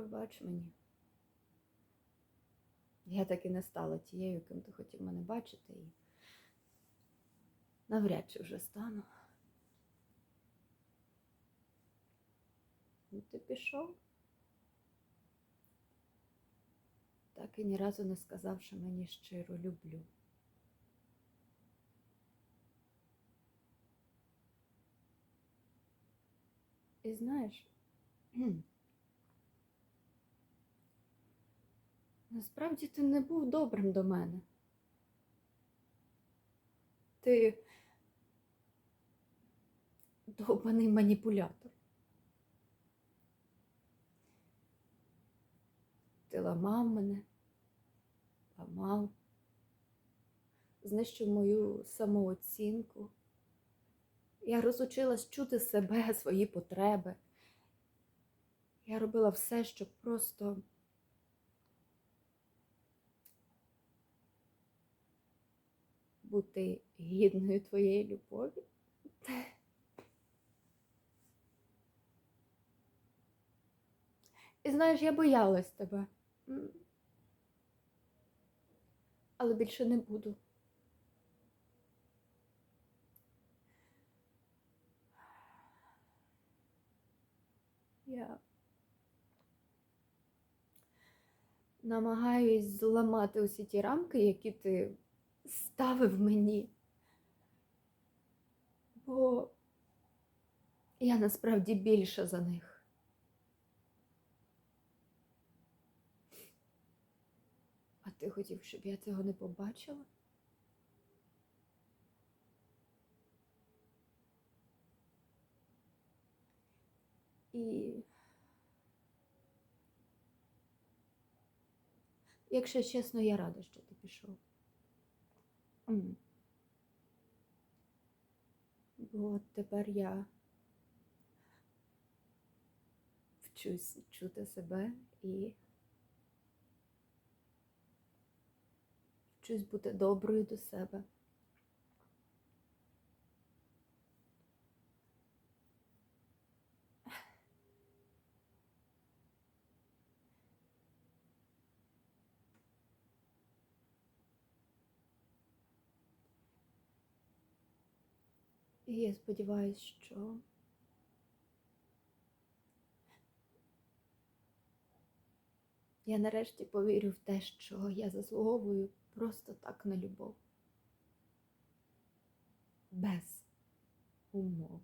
пробач мені. Я так і не стала тією, ким ти хотів мене бачити, і навряд чи вже стану. Ну, ти пішов. Так і ні разу не сказавши мені щиро люблю. І знаєш, насправді ти не був добрим до мене. Ти довбаний маніпулятор. Ти ламав мене, ламав, знищив мою самооцінку. Я розучилась чути себе, свої потреби. Я робила все, щоб просто бути гідною твоєї любові. І знаєш, я боялась тебе. Але більше не буду. Я намагаюсь зламати усі ті рамки, які ти ставив мені. Бо я насправді більша за них. А ти хотів, щоб я цього не побачила? І якщо чесно, я рада, що ти пішов. Бо тепер я вчусь чути себе і вчусь бути доброю до себе. І я сподіваюся, що я нарешті повірю в те, що я заслуговую просто так на любов. Без умов.